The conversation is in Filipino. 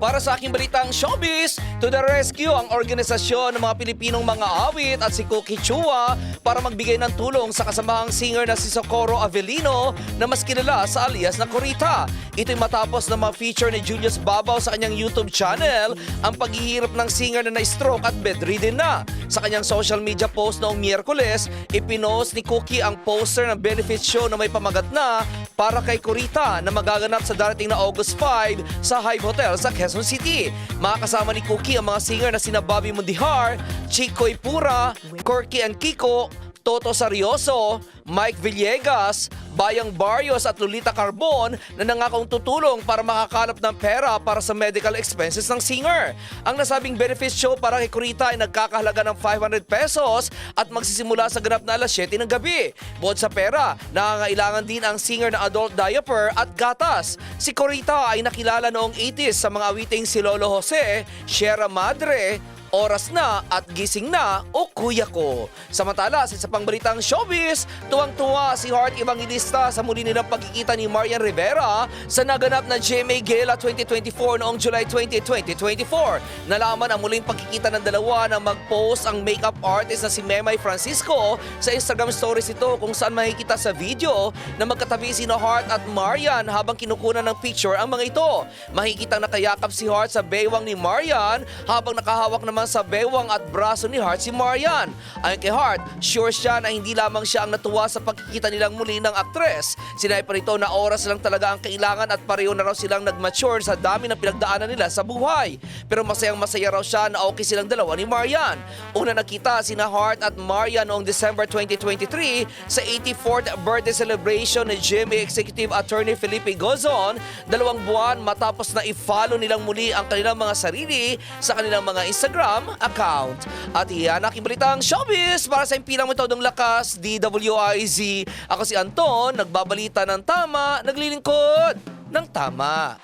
Para sa aking balitang showbiz, to the rescue ang organisasyon ng mga Pilipinong mga awit at si Cookie Chua para magbigay ng tulong sa kasamahang singer na si Socorro Avellino na mas kilala sa alias na Corita. Ito'y matapos na ma-feature ni Julius Babaw sa kanyang YouTube channel ang paghihirap ng singer na na-stroke at bedridden na. Sa kanyang social media post noong Miyerkules, ipinost ni Cookie ang poster ng benefit show na may pamagat na para kay Corita na magaganap sa darating na August 5 sa Hive Hotel sa Quezon City. Makakasama ni Cookie ang mga singer na sina Bobby Mundihar, Chicoy Pura, Corky and Kiko, Toto Sarioso, Mike Villegas, Bayang Barrios at Lolita Carbon na nangakong tutulong para makakalap ng pera para sa medical expenses ng singer. Ang nasabing benefit show para kay Kurita ay nagkakahalaga ng 500 pesos at magsisimula sa ganap na alas 7 ng gabi. Bukod sa pera, nangangailangan din ang singer na adult diaper at gatas. Si Kurita ay nakilala noong 80s sa mga awiting si Lolo Jose, Sierra Madre, Oras na at gising na o kuya ko. Samantala, sa isa pang balitang showbiz, tuwang-tuwa si Heart Evangelista sa muli nilang pagkikita ni Marian Rivera sa naganap na GMA Gala 2024 noong July 20, 2024. Nalaman ang muling pagkikita ng dalawa na mag-post ang makeup artist na si Memay Francisco sa Instagram stories ito kung saan makikita sa video na magkatabi si Heart at Marian habang kinukunan ng picture ang mga ito. Makikitang nakayakap si Heart sa baywang ni Marian habang nakahawak naman sa bewang at braso ni Hart si Marian. Ayon kay Hart, sure siya na hindi lamang siya ang natuwa sa pagkikita nilang muli ng aktres. Sinabi pa rito na oras lang talaga ang kailangan at pareho na raw silang nag-mature sa dami ng pinagdaanan nila sa buhay. Pero masayang masaya raw siya na okay silang dalawa ni Marian. Una nakita sina Hart at Marian noong December 2023 sa 84th birthday celebration ni GMA Executive Attorney Felipe Gozon, dalawang buwan matapos na i-follow nilang muli ang kanilang mga sarili sa kanilang mga Instagram account. At iyan ang balitang showbiz para sa impilang metodong lakas, DWIZ. Ako si Anton, nagbabalita ng tama, naglilingkod ng tama.